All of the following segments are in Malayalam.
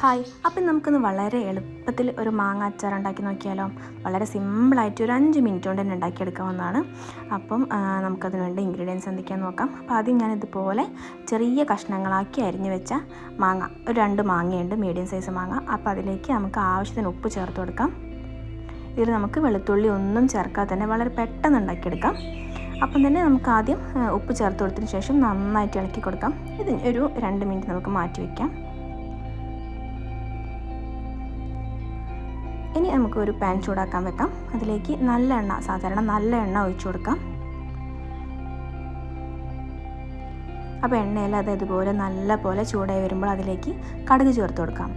ഹായ്. അപ്പം നമുക്കൊന്ന് വളരെ എളുപ്പത്തിൽ ഒരു മാങ്ങ അച്ചാർ ഉണ്ടാക്കി നോക്കിയാലോ? വളരെ സിമ്പിളായിട്ട് ഒരു അഞ്ച് മിനിറ്റ് കൊണ്ട് തന്നെ ഉണ്ടാക്കിയെടുക്കാവുന്നതാണ്. അപ്പം നമുക്കതിന് വേണ്ട ഇൻഗ്രീഡിയൻസ് എന്തൊക്കെയാണെന്ന് നോക്കാം. അപ്പോൾ ആദ്യം ഞാൻ ഇതുപോലെ ചെറിയ കഷ്ണങ്ങളാക്കി അരിഞ്ഞു വെച്ച മാങ്ങ ഒരു രണ്ട് മാങ്ങയുണ്ട് മീഡിയം സൈസ് മാങ്ങ. അപ്പോൾ അതിലേക്ക് നമുക്ക് ആവശ്യത്തിന് ഉപ്പ് ചേർത്ത് കൊടുക്കാം. ഇതിൽ നമുക്ക് വെളുത്തുള്ളി ഒന്നും ചേർക്കാതെ തന്നെ വളരെ പെട്ടെന്ന് ഉണ്ടാക്കിയെടുക്കാം. അപ്പം തന്നെ നമുക്ക് ആദ്യം ഉപ്പ് ചേർത്ത് കൊടുത്തതിന് ശേഷം നന്നായിട്ട് ഇളക്കി കൊടുക്കാം. ഇത് ഒരു രണ്ട് മിനിറ്റ് നമുക്ക് മാറ്റി വയ്ക്കാം ഇനി നമുക്ക് ഒരു പാൻ ചൂടാക്കാൻ വെക്കാം. അതിലേക്ക് നല്ല എണ്ണ സാധാരണ നല്ല എണ്ണ ഒഴിച്ചു കൊടുക്കാം. അപ്പോൾ എണ്ണയിൽ അത് ഇതുപോലെ നല്ല പോലെ ചൂടായി വരുമ്പോൾ അതിലേക്ക് കടുക് ചേർത്ത് കൊടുക്കാം.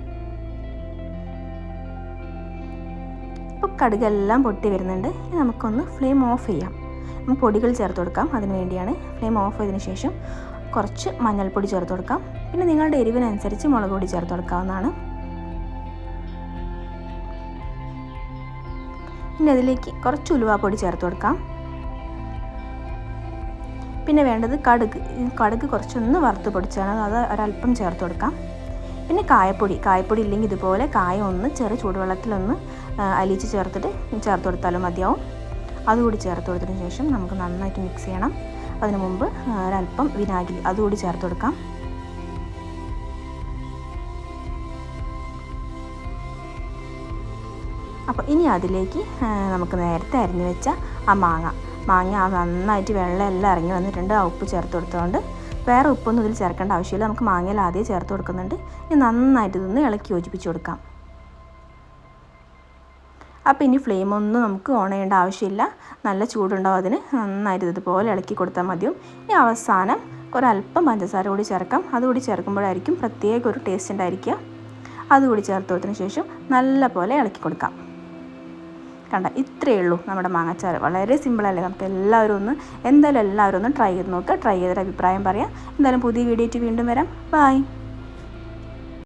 ഇപ്പോൾ കടുകെല്ലാം പൊട്ടി വരുന്നുണ്ട്. ഇനി നമുക്കൊന്ന് ഫ്ലെയിം ഓഫ് ചെയ്യാം. നമുക്ക് പൊടികൾ ചേർത്ത് കൊടുക്കാം. അതിന് വേണ്ടിയാണ് ഫ്ലെയിം ഓഫ് ചെയ്തതിന് ശേഷം കുറച്ച് മഞ്ഞൾപ്പൊടി ചേർത്ത് കൊടുക്കാം. പിന്നെ നിങ്ങളുടെ എരിവിനനുസരിച്ച് മുളക് പൊടി ചേർത്ത് കൊടുക്കാവുന്നതാണ്. പിന്നെ അതിലേക്ക് കുറച്ച് ഉലുവാപ്പൊടി ചേർത്ത് കൊടുക്കാം. പിന്നെ വേണ്ടത് കടുക്. കടുക് കുറച്ചൊന്ന് വറുത്ത് പൊടിച്ചാണ് അത് ഒരല്പം ചേർത്ത് കൊടുക്കാം. പിന്നെ കായപ്പൊടി. കായപ്പൊടി ഇല്ലെങ്കിൽ ഇതുപോലെ കായ ഒന്ന് ചെറു ചൂടുവെള്ളത്തിലൊന്ന് അലിച്ച് ചേർത്തിട്ട് ചേർത്ത് കൊടുത്താലും മതിയാവും. അതുകൂടി ചേർത്ത് കൊടുത്തതിന് ശേഷം നമുക്ക് നന്നായിട്ട് മിക്സ് ചെയ്യണം. അതിന് മുമ്പ് ഒരല്പം വിനാഗിരി അതുകൂടി ചേർത്ത് കൊടുക്കാം. അപ്പോൾ ഇനി അതിലേക്ക് നമുക്ക് നേരത്തെ അരിഞ്ഞു വെച്ച ആ മാങ്ങ. മാങ്ങ ആ നന്നായിട്ട് വെള്ളം എല്ലാം ഇറങ്ങി വന്നിട്ടുണ്ട്. ആ ഉപ്പ് ചേർത്ത് കൊടുത്തുകൊണ്ട് വേറെ ഉപ്പൊന്നും ഇതിൽ ചേർക്കേണ്ട ആവശ്യമില്ല. നമുക്ക് മാങ്ങയിൽ ആദ്യം ചേർത്ത് കൊടുക്കുന്നുണ്ട്. ഇനി നന്നായിട്ട് ഇതൊന്ന് ഇളക്കി യോജിപ്പിച്ച് കൊടുക്കാം. അപ്പോൾ ഇനി ഫ്ലെയിം ഒന്നും നമുക്ക് ഓൺ ചെയ്യേണ്ട ആവശ്യമില്ല. നല്ല ചൂടുണ്ടാവും അതിന്. നന്നായിട്ട് ഇതുപോലെ ഇളക്കി കൊടുത്താൽ മതിയും. ഇനി അവസാനം ഒരല്പം പഞ്ചസാര കൂടി ചേർക്കാം. അതുകൂടി ചേർക്കുമ്പോഴായിരിക്കും പ്രത്യേക ഒരു ടേസ്റ്റ് ഉണ്ടായിരിക്കുക. അതുകൂടി ചേർത്ത് കൊടുത്തതിന് ശേഷം നല്ല പോലെ ഇളക്കി കൊടുക്കാം. കണ്ട ഇത്രയേ ഉള്ളൂ നമ്മുടെ മാങ്ങാച്ചാർ. വളരെ സിമ്പിളല്ലേ നമുക്ക് എല്ലാവരും ഒന്ന് എന്തായാലും എല്ലാവരും ഒന്ന് ട്രൈ ചെയ്ത് നോക്കുക ട്രൈ ചെയ്തൊരു അഭിപ്രായം പറയാം. എന്തായാലും പുതിയ വീഡിയോ വീണ്ടും വരാം. ബൈ